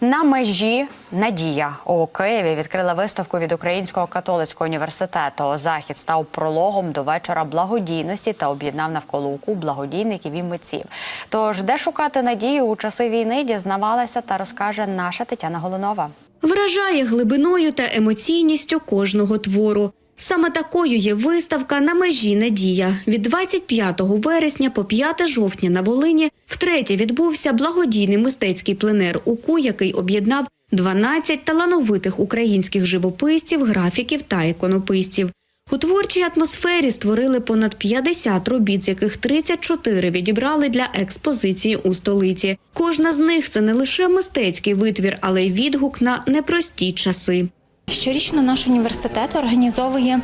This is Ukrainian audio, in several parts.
На межі Надія у Києві відкрила виставку від Українського католицького університету. Захід став прологом до вечора благодійності та об'єднав навколо УКУ благодійників і митців. Тож, де шукати надію у часи війни, дізнавалася та розкаже наша Тетяна Голунова. Вражає глибиною та емоційністю кожного твору. Саме такою є виставка на межі Надія. Від 25 вересня по 5 жовтня на Волині втретє відбувся благодійний мистецький пленер УКУ, який об'єднав 12 талановитих українських живописців, графіків та іконописців. У творчій атмосфері створили понад 50 робіт, з яких 34 відібрали для експозиції у столиці. Кожна з них це не лише мистецький витвір, але й відгук на непрості часи. Щорічно наш університет організовує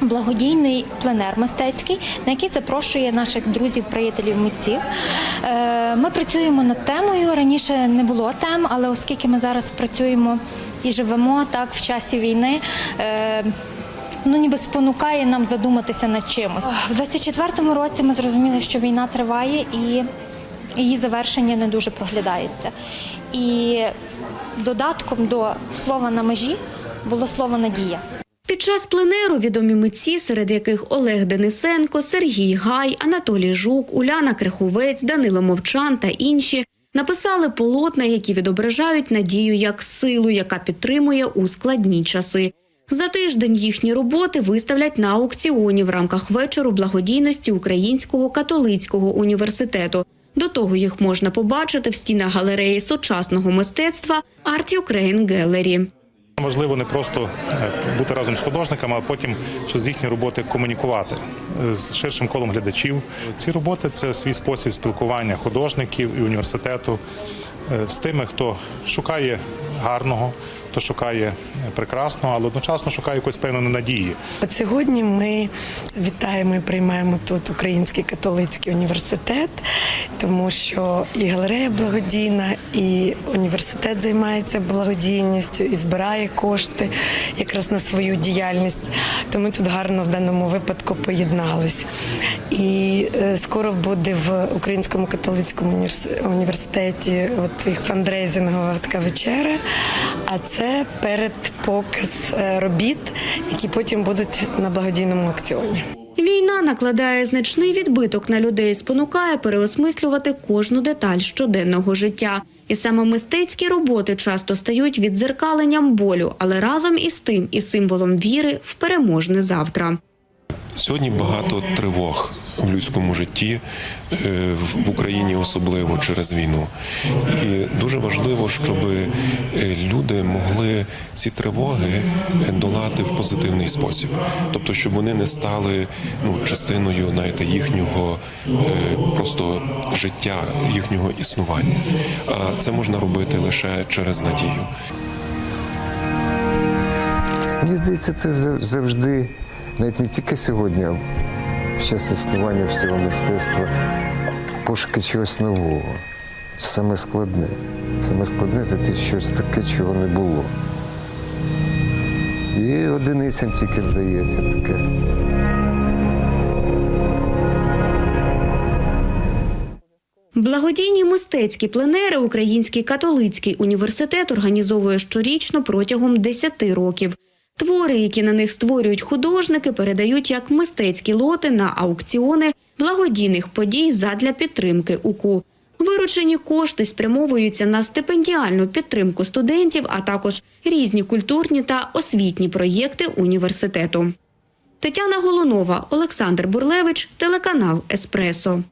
благодійний пленер мистецький, на який запрошує наших друзів, приятелів, митців. Е, Ми працюємо над темою. Раніше не було тем, але оскільки ми зараз працюємо і живемо так в часі війни. е, Ну, ніби спонукає нам задуматися над чимось. В 24-му році ми зрозуміли, що війна триває і її завершення не дуже проглядається. І додатком до слова на межі було слово надія. Під час пленеру відомі митці, серед яких Олег Денисенко, Сергій Гай, Анатолій Жук, Уляна Криховець, Данило Мовчан та інші написали полотна, які відображають надію як силу, яка підтримує у складні часи. За тиждень їхні роботи виставлять на аукціоні в рамках вечору благодійності Українського католицького університету. До того їх можна побачити в стінах галереї сучасного мистецтва Art Ukraine Gallery. Важливо не просто е, бути разом з художниками, а потім через їхні роботи комунікувати е, з ширшим колом глядачів. Ці роботи це свій спосіб спілкування художників і університету е, з тими, хто шукає гарного, хто шукає прекрасного, але одночасно шукає якоїсь певної надії. От сьогодні ми вітаємо і приймаємо тут Український католицький університет, тому що і галерея благодійна, і університет займається благодійністю і збирає кошти якраз на свою діяльність. То ми тут гарно в даному випадку поєднались. І е, скоро буде в Українському католицькому університеті от їх фандрейзингова така вечеря. А це перед показ е, робіт, які потім будуть на благодійному аукціоні. Війна накладає значний відбиток на людей, спонукає переосмислювати кожну деталь щоденного життя. І саме мистецькі роботи часто стають віддзеркаленням болю, але разом із тим і символом віри в переможне завтра. Сьогодні багато тривог в людському житті е, в Україні, особливо через війну. І дуже важливо, щоб е, люди могли ці тривоги долати в позитивний спосіб, тобто, щоб вони не стали ну частиною знаєте, їхнього е, просто життя, їхнього існування. А це можна робити лише через надію. Мені здається, це завжди, навіть не тільки сьогодні, а в час існування всього мистецтва, пошуки чогось нового. Саме складне. Саме складне знайти щось таке, чого не було. І одиницям тільки вдається таке. Благодійні мистецькі пленери Український католицький університет організовує щорічно протягом 10 років. Твори, які на них створюють художники, передають як мистецькі лоти на аукціони благодійних подій задля підтримки УКУ. Виручені кошти спрямовуються на стипендіальну підтримку студентів, а також різні культурні та освітні проєкти університету. Тетяна Голунова, Олександр Бурлевич, телеканал Еспресо.